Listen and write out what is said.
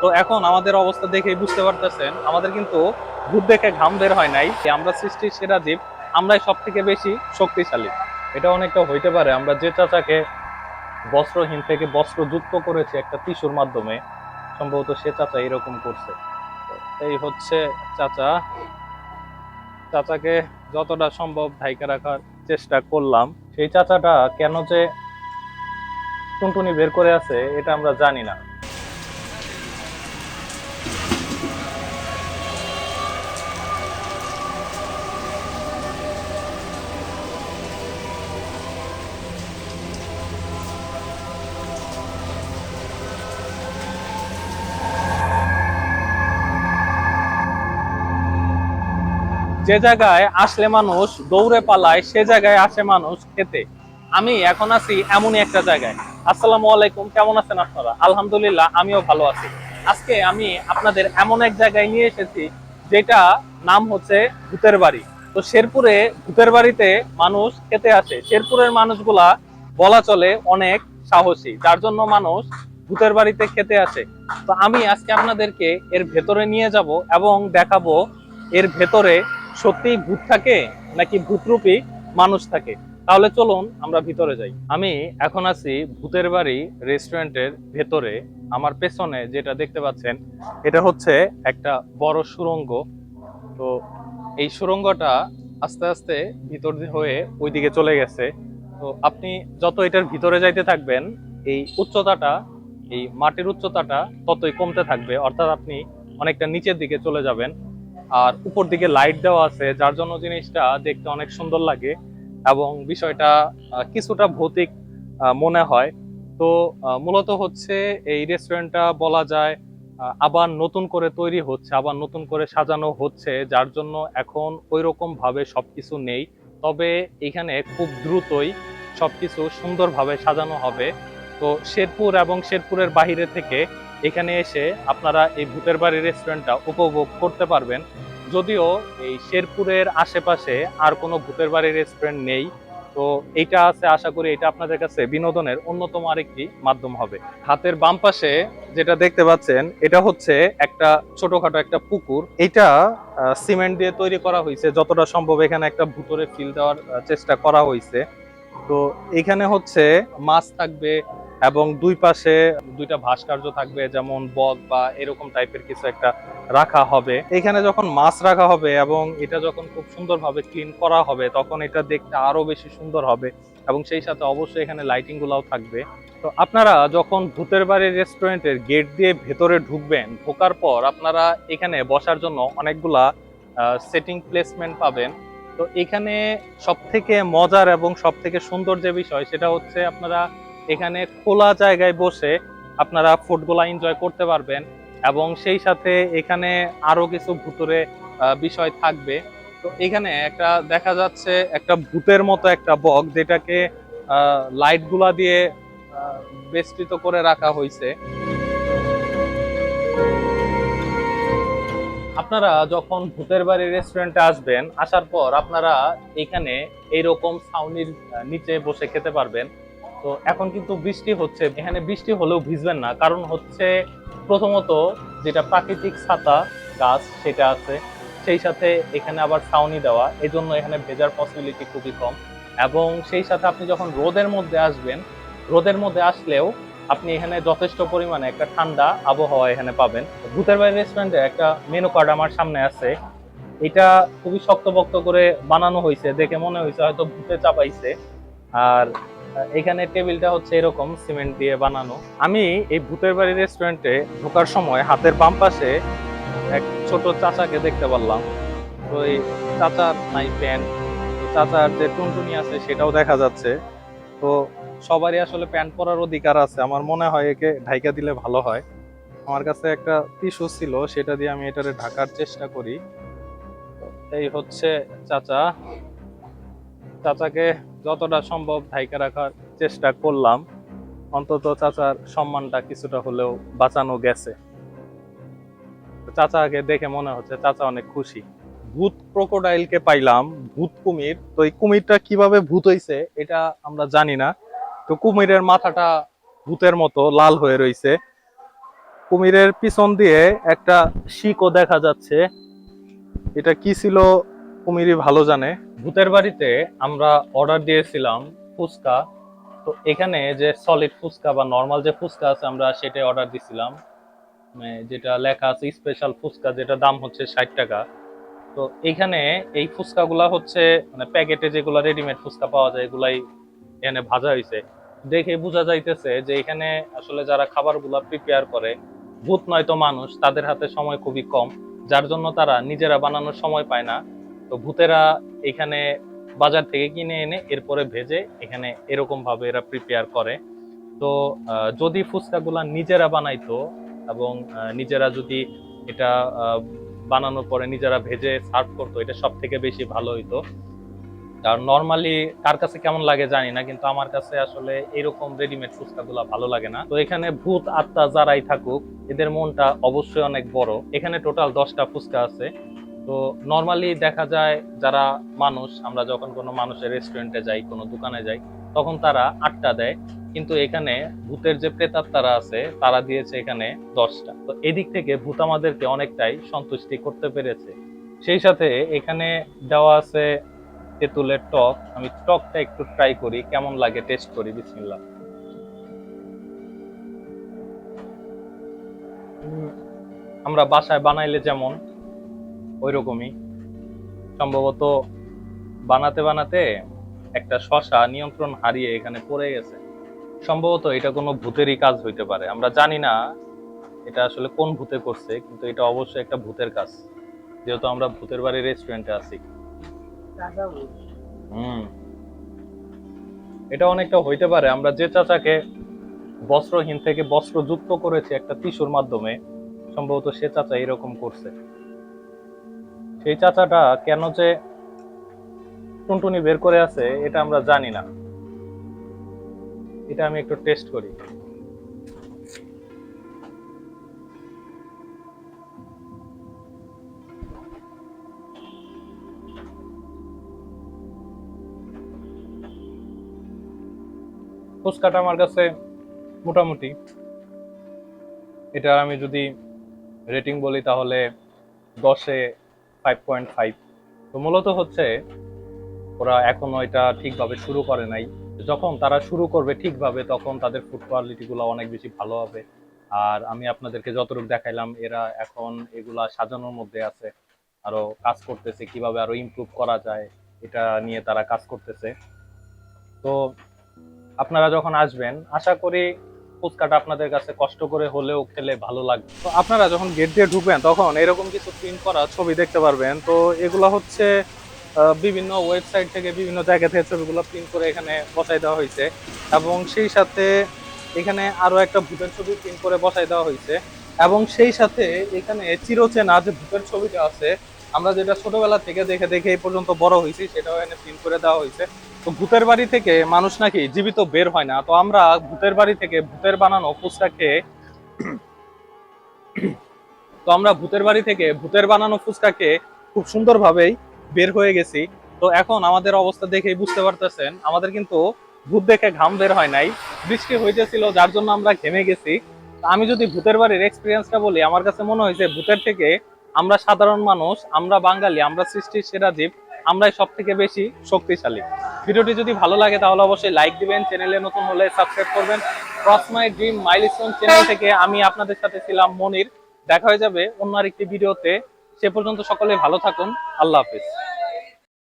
তো এখন আমাদের অবস্থা দেখেই বুঝতে পারতেছেন। আমাদের কিন্তু ভূত দেখে ঘাম বের হয় নাই। আমরা সৃষ্টির সেরা জীব, আমরাই সব থেকে বেশি শক্তিশালী। এটা অনেকটা হইতে পারে। আমরা যে চাচাকে বস্ত্রহীন থেকে বস্ত্রযুক্ত করেছি একটা টিস্যুর মাধ্যমে, সম্ভবত সে চাচা এরকম করছে। এই হচ্ছে চাচা। চাচাকে যতটা সম্ভব ঢাইকা রাখার চেষ্টা করলাম। সেই চাচাটা কেন যে টুনটুনি বের করে আছে, এটা আমরা জানি না। যে জায়গায় আসলে মানুষ দৌড়ে পালায়, সে জায়গায় আসে মানুষ খেতে। আমি এখন আছি এমনই একটা জায়গায়। আসসালামু আলাইকুম, কেমন আছেন আপনারা? আলহামদুলিল্লাহ, আমিও ভালো আছি। আজকে আমি আপনাদের এমন এক জায়গায় নিয়ে এসেছি, যেটা নাম হচ্ছে ভূতের বাড়ি। তো শেরপুরে ভূতের বাড়িতে মানুষ খেতে আসে। শেরপুরের মানুষগুলা বলা চলে অনেক সাহসী, যার জন্য মানুষ ভূতের বাড়িতে খেতে আসে। তো আমি আজকে আপনাদেরকে এর ভেতরে নিয়ে যাব এবং দেখাবো এর ভেতরে সত্যিই ভূত থাকে নাকি ভূতরূপী মানুষ থাকে? তাহলে চলুন আমরা ভিতরে যাই। আমি এখন আছি ভূতের বাড়ি রেস্টুরেন্টের ভেতরে। আমার পেছনে যেটা দেখতে পাচ্ছেন, এটা হচ্ছে একটা বড় সুড়ঙ্গ তো এই সুড়ঙ্গটা আস্তে আস্তে ভিতর হয়ে ওইদিকে চলে গেছে। তো আপনি যত এটার ভিতরে যাইতে থাকবেন, এই উচ্চতাটা, এই মাটির উচ্চতাটা ততই কমতে থাকবে। অর্থাৎ আপনি অনেকটা নিচের দিকে চলে যাবেন। আর উপর দিকে লাইট দেওয়া আছে, যার জন্য জিনিসটা দেখতে অনেক সুন্দর লাগে এবং বিষয়টা কিছুটা ভৌতিক মনে হয়। তো মূলত হচ্ছে এই রেস্টুরেন্টটা বলা যায় আবার নতুন করে তৈরি হচ্ছে, আবার নতুন করে সাজানো হচ্ছে, যার জন্য এখন ওই রকম ভাবে সবকিছু নেই। তবে এখানে খুব দ্রুতই সবকিছু সুন্দরভাবে সাজানো হবে। তো শেরপুর এবং শেরপুরের বাহিরে থেকে এখানে এসে আপনারা এই ভূতের বাড়ি রেস্টুরেন্টটা উপভোগ করতে পারবেন। যদিও এই শেরপুরের আশেপাশে আর কোনো ভূতের বাড়ির রেস্টুরেন্ট নেই, তো এইটা আছে আশা করি এটা আপনাদের কাছে বিনোদনের অন্যতম আরেকটি মাধ্যম হবে। হাতের বাম পাশে যেটা দেখতে পাচ্ছেন, এটা হচ্ছে একটা ছোটখাটো একটা পুকুর। এটা সিমেন্ট দিয়ে তৈরি করা হয়েছে, যতটা সম্ভব এখানে একটা ভুতরে ফিল দেওয়ার চেষ্টা করা হয়েছে। তো এখানে হচ্ছে মাছ থাকবে এবং দুই পাশে দুইটা ভাস্কর্য থাকবে, যেমন বক বা এরকম টাইপের কিছু একটা রাখা হবে। এখানে যখন মাছ রাখা হবে এবং এটা যখন খুব সুন্দরভাবে ক্লিন করা হবে, তখন এটা দেখতে আরও বেশি সুন্দর হবে এবং সেই সাথে অবশ্যই এখানে লাইটিং গুলাও থাকবে। তো আপনারা যখন ভূতের বাড়ির রেস্টুরেন্টের গেট দিয়ে ভেতরে ঢুকবেন, ঢোকার পর আপনারা এখানে বসার জন্য অনেকগুলা সেটিং প্লেসমেন্ট পাবেন। তো এখানে সব থেকে মজার এবং সব থেকে সুন্দর যে বিষয়, সেটা হচ্ছে আপনারা এখানে খোলা জায়গায় বসে আপনারা ফুটগুলা এনজয় করতে পারবেন এবং সেই সাথে এখানে আরও কিছু ভুতুরে বিষয় থাকবে। তো এখানে একটা দেখা যাচ্ছে একটা ভূতের মতো একটা বক যেটাকে লাইটগুলা দিয়ে বেষ্টিত করে রাখা হয়েছে আপনারা যখন ভূতের বাড়ি রেস্টুরেন্টে আসবেন, আসার পর আপনারা এখানে এইরকম ছাউনির নিচে বসে খেতে পারবেন। তো এখন কিন্তু বৃষ্টি হচ্ছে। এখানে বৃষ্টি হলেও ভিজবেন না। কারণ হচ্ছে প্রথমত যেটা প্রাকৃতিক ছাতা গাছ সেটা আছে, সেই সাথে এখানে আবার ছাউনি দেওয়া। এই জন্য এখানে ভেজার পসিবিলিটি খুবই কম। এবং সেই সাথে আপনি যখন রোদের মধ্যে আসবেন, রোদের মধ্যে আসলেও আপনি এখানে যথেষ্ট পরিমাণে একটা ঠান্ডা আবহাওয়া এখানে পাবেন। ভূতের বাড়ি রেস্টুরেন্টে একটা মেনু কার্ড আমার সামনে আছে। এটা খুবই শক্তপোক্ত করে বানানো হয়েছে। দেখে মনে হয়েছে হয়তো ভূতে চাপাইছে। আর এখানে টেবিলটা হচ্ছে এরকম সিমেন্ট দিয়ে বানানো। আমি এই ভূতের বাড়ি রেস্টুরেন্টে ঢোকার সময় হাতের বাম পাশে এক ছোট চাচাকে দেখতে পারলাম। তো এই চাচার নাই প্যান্ট চাচার যে টুনটুনি আছে সেটাও দেখা যাচ্ছে। তো সবারই আসলে প্যান্ট পরার অধিকার আছে। আমার মনে হয় একে ঢাইকা দিলে ভালো হয়। আমার কাছে একটা টিস্যু ছিল, সেটা দিয়ে আমি এটারে ঢাকার চেষ্টা করি। এই হচ্ছে চাচা। চাচাকে যতটা সম্ভব ঢাইকা রাখার চেষ্টা করলাম। অন্তত চাচার সম্মানটা কিছুটা হলেও বাঁচানো গেছে। চাচাকে দেখে মনে হচ্ছে চাচা অনেক খুশি। ভূত ক্রোকোডাইলকে পাইলাম, ভূত কুমির। তো এই কুমিরটা কীভাবে ভূত হইছে এটা আমরা জানি না। তো কুমিরের মাথাটা ভূতের মতো লাল হয়ে রইছে। কুমিরের পিছন দিয়ে একটা শিকও দেখা যাচ্ছে। এটা কি ছিল? কুমিরই ভালো জানে। ভূতের বাড়িতে আমরা অর্ডার দিয়েছিলাম ফুচকা। তো এখানে যে সলিড ফুচকা বা নর্মাল যে ফুচকা আছে, আমরা সেটাই অর্ডার দিছিলাম। মানে যেটা লেখা আছে স্পেশাল ফুচকা যেটা দাম হচ্ছে ষাট টাকা। তো এইখানে এই ফুচকাগুলা হচ্ছে মানে প্যাকেটে যেগুলো রেডিমেড ফুচকা পাওয়া যায়, এগুলাই এখানে ভাজা হয়েছে দেখে বোঝা যাইতেছে যে এখানে আসলে যারা খাবারগুলা প্রিপেয়ার করে, ভূত নয়তো মানুষ, তাদের হাতে সময় খুবই কম। যার জন্য তারা নিজেরা বানানোর সময় পায় না। তো ভূতেরা এখানে বাজার থেকে কিনে এনে এরপরে ভেজে এখানে এরকম ভাবে এরা প্রিপেয়ার করে। তো যদি ফুচকাগুলা নিজেরা বানাইতো এবং নিজেরা যদি এটা বানানোর পরে নিজেরা ভেজে সার্ভ করতো, এটা সব থেকে বেশি ভালো হইতো। আর নর্মালি কার কাছে কেমন লাগে জানি না, কিন্তু আমার কাছে আসলে এরকম রেডিমেড ফুচকাগুলা ভালো লাগে না। তো এখানে ভূত, আত্মা যারাই থাকুক, এদের মনটা অবশ্যই অনেক বড়। এখানে টোটাল দশটা ফুচকা আছে। তো নর্মালি দেখা যায় যারা মানুষ আমরা যখন কোনো মানুষের রেস্টুরেন্টে যাই কোনো দোকানে যাই তখন তারা আটটা দেয়। কিন্তু এখানে ভূতের যে প্রেতাত্মারা আছে তারা দিয়েছে এখানে দশটা। তো এদিক থেকে ভূত আমাদেরকে অনেকটাই সন্তুষ্টি করতে পেরেছে। সেই সাথে এখানে দেওয়া আছে তেঁতুলের টক। আমি টকটা একটু ট্রাই করি কেমন লাগে টেস্ট করি বিসমিল্লাহ। উম, আমরা বাসায় বানাইলে যেমন ওই রকমই সম্ভবত বানাতে বানাতে একটা শশা নিয়ন্ত্রণ হারিয়ে এখানে পড়ে গেছে। সম্ভবত এটা কোনো ভূতেরই কাজ হইতে পারে। আমরা জানি না এটা আসলে কোন ভূতে করছে, কিন্তু এটা অবশ্যই একটা ভূতের কাজ। যেহেতু আমরা ভূতের বাড়ির রেস্টুরেন্টে আছি। হুম। এটা অনেকটা হইতে পারে। আমরা যে চাচাকে বস্ত্রহীন থেকে বস্ত্র যুক্ত করেছি একটা টিস্যুর মাধ্যমে, সম্ভবত সে চাচা এরকম করছে। সেই চাচাটা কেন যে টুনটুনি বের করে আছে, এটা আমরা জানি না। এটা আমি একটু টেস্ট করি। ফুচকাটা আমার কাছে মোটামুটি। এটা আমি যদি রেটিং বলি তাহলে দশে ফাইভ পয়েন্ট ফাইভ তো মূলত হচ্ছে, ওরা এখনও এটা ঠিকভাবে শুরু করে নাই। যখন তারা শুরু করবে ঠিকভাবে, তখন তাদের ফুড কোয়ালিটিগুলো অনেক বেশি ভালো হবে। আর আমি আপনাদেরকে যতটুকু দেখাইলাম, এরা এখন এগুলা সাজানোর মধ্যে আছে। আরও কাজ করতেছে, কীভাবে আরও ইমপ্রুভ করা যায়, এটা নিয়ে তারা কাজ করতেছে। তো আপনারা যখন আসবেন, আশা করি ফুচকাটা আপনাদের কাছে কষ্ট করে হলেও খেলে ভালো লাগবে তো আপনারা যখন গেট দিয়ে ঢুকবেন, তখন এরকম কিছু প্রিন্ট করা ছবি দেখতে পারবেন। তো এগুলো হচ্ছে বিভিন্ন ওয়েবসাইট থেকে বিভিন্ন জায়গা থেকে ছবিগুলো প্রিন্ট করে এখানে বসাই দেওয়া হয়েছে। এবং সেই সাথে এখানে আরও একটা ভূতের ছবি প্রিন্ট করে বসাই দেওয়া হয়েছে। এবং সেই সাথে এখানে চিরচেনা যে ভূতের ছবিটা আছে আমরা যেটা ছোটবেলা থেকে দেখে দেখে এই পর্যন্ত বড় হয়েছি সেটাও এখানে প্রিন্ট করে দেওয়া হয়েছে। তো ভূতের বাড়ি থেকে মানুষ নাকি জীবিত বের হয় না। তো আমরা ভূতের বাড়ি থেকে ভূতের বানানো ফুচকা খেয়ে, তো আমরা ভূতের বাড়ি থেকে ভূতের বানানো ফুচকা খেয়ে খুব সুন্দরভাবেই বের হয়ে গেছি। তো এখন আমাদের অবস্থা দেখেই বুঝতে পারতেছেন, আমাদের কিন্তু ভূত দেখে ঘাম বের হয় নাই। বৃষ্টি হইতেছিল, যার জন্য আমরা ঘেমে গেছি। আমি যদি ভূতের বাড়ির এক্সপিরিয়েন্সটা বলি, আমার কাছে মনে হয়েছে ভূতের থেকে আমরা সাধারণ মানুষ, আমরা বাঙালি, আমরা সৃষ্টির সেরা জীব, আমরাই সব থেকে বেশি শক্তিশালী। ভিডিওটি যদি ভালো লাগে তাহলে অবশ্যই লাইক দিবেন চ্যানেলে নতুন হলে সাবস্ক্রাইব করবেন। Cross my dream milestone channel থেকে আমি আপনাদের সাথে ছিলাম মনির। দেখা হয়ে যাবে অন্য আরেকটি ভিডিওতে। সে পর্যন্ত সকলে ভালো থাকুন। আল্লাহ হাফিজ।